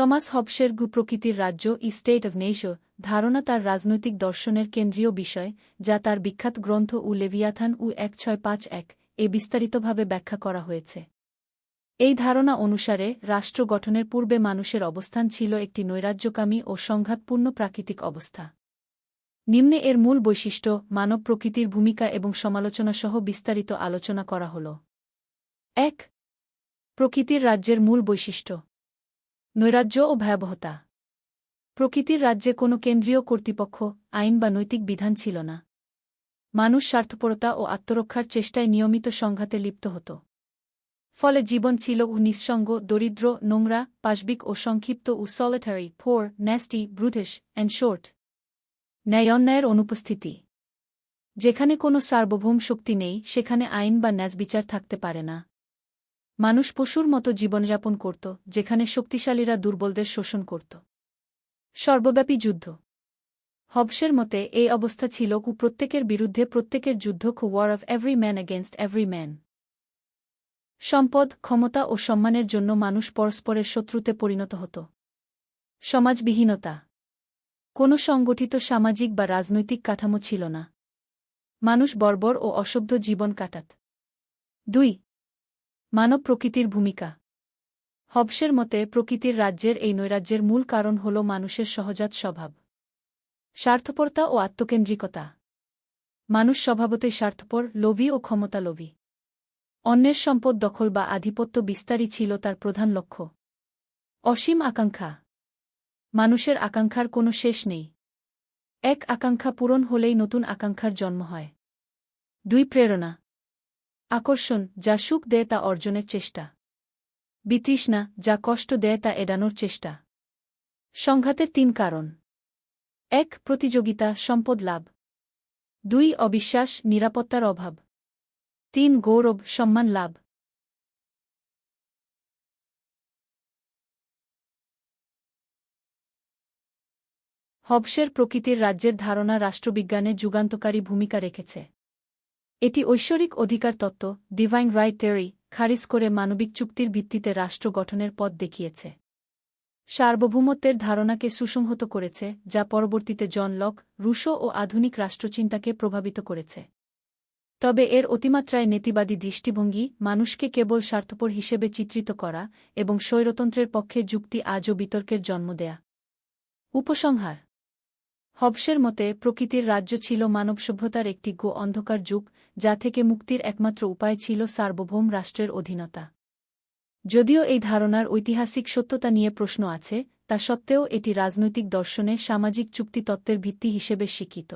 Thomas হবসের গুপ্রকৃতির রাজ্য ই state of নেশো ধারণা তার রাজনৈতিক দর্শনের কেন্দ্রীয় বিষয়, যা তার বিখ্যাত গ্রন্থ উ লেভিয়াথান উ এক ছয় পাঁচ এক এ বিস্তারিতভাবে ব্যাখ্যা করা হয়েছে। এই ধারণা অনুসারে, রাষ্ট্র গঠনের পূর্বে মানুষের অবস্থান ছিল একটি নৈরাজ্যকামী ও সংঘাতপূর্ণ প্রাকৃতিক অবস্থা। নিম্নে এর মূল বৈশিষ্ট্য, মানব প্রকৃতির ভূমিকা এবং সমালোচনা সহ বিস্তারিত আলোচনা করা হল। এক, প্রকৃতির রাজ্যের মূল বৈশিষ্ট্য। নৈরাজ্য ও ভয়াবহতা। প্রকৃতির রাজ্যে কোনো কেন্দ্রীয় কর্তৃপক্ষ, আইন বা নৈতিক বিধান ছিল না। মানুষ স্বার্থপরতা ও আত্মরক্ষার চেষ্টায় নিয়মিত সংঘাতে লিপ্ত হতো। ফলে জীবন ছিল নিঃসঙ্গ, দরিদ্র, নোংরা, পাশবিক ও সংক্ষিপ্ত উ solitary poor nasty brutish and short ন্যায়ন্যায়ের অনুপস্থিতি। যেখানে কোনো সার্বভৌম শক্তি নেই, সেখানে আইন বা ন্যাজবিচার থাকতে পারে না। মানুষ পশুর মতো জীবনযাপন করত, যেখানে শক্তিশালীরা দুর্বলদের শোষণ করত। সর্বব্যাপী যুদ্ধ। হবসের মতে, এই অবস্থা ছিল কু প্রত্যেকের বিরুদ্ধে প্রত্যেকের যুদ্ধ কু war of every man against every man সম্পদ, ক্ষমতা ও সম্মানের জন্য মানুষ পরস্পরের শত্রুতে পরিণত হতো। সমাজবিহীনতা। কোনো সংগঠিত সামাজিক বা রাজনৈতিক কাঠামো ছিল না। মানুষ বর্বর ও অসভ্য জীবন কাটাত। দুই মানব প্রকৃতির ভূমিকা। হবসের মতে, প্রকৃতির রাজ্যের এই নৈরাজ্যের মূল কারণ হল মানুষের সহজাত স্বভাব। স্বার্থপরতা ও আত্মকেন্দ্রিকতা। মানুষ স্বভাবতই স্বার্থপর, লোভী ও ক্ষমতালোভী। অন্যের সম্পদ দখল বা আধিপত্য বিস্তারই ছিল তার প্রধান লক্ষ্য। অসীম আকাঙ্ক্ষা। মানুষের আকাঙ্ক্ষার কোনো শেষ নেই। এক আকাঙ্ক্ষা পূরণ হলেই নতুন আকাঙ্ক্ষার জন্ম হয়। দুই, প্রেরণা। আকর্ষণ, যা সুখ দেয় তা অর্জনের চেষ্টা। বিতৃষ্ণা, যা কষ্ট দেয় তা এড়ানোর চেষ্টা। সংঘাতের তিন কারণ। এক, প্রতিযোগিতা, সম্পদ লাভ। দুই, অবিশ্বাস, নিরাপত্তার অভাব। তিন, গৌরব, সম্মান লাভ। হবসের প্রকৃতির রাজ্যের ধারণা রাষ্ট্রবিজ্ঞানে যুগান্তকারী ভূমিকা রেখেছে। এটি ঐশ্বরিক অধিকার তত্ত্ব ডিভাইন রাইট টেরি খারিজ করে মানবিক চুক্তির ভিত্তিতে রাষ্ট্র গঠনের পথ দেখিয়েছে। সার্বভৌমত্বের ধারণাকে সুসংহত করেছে, যা পরবর্তীতে জন লক, রুশো ও আধুনিক রাষ্ট্রচিন্তাকে প্রভাবিত করেছে। তবে এর অতিমাত্রায় নেতিবাদী দৃষ্টিভঙ্গি, মানুষকে কেবল স্বার্থপর হিসেবে চিত্রিত করা এবং স্বৈরতন্ত্রের পক্ষে যুক্তি আজও বিতর্কের জন্ম দেয়া। উপসংহার হবসের মতে প্রকৃতির রাজ্য ছিল মানব সভ্যতার একটি গো অন্ধকার যুগ, যা থেকে মুক্তির একমাত্র উপায় ছিল সার্বভৌম রাষ্ট্রের অধীনতা। যদিও এই ধারণার ঐতিহাসিক সত্যতা নিয়ে প্রশ্ন আছে, তা সত্ত্বেও এটি রাজনৈতিক দর্শনে সামাজিক চুক্তিতত্ত্বের ভিত্তি হিসেবে স্বীকৃত।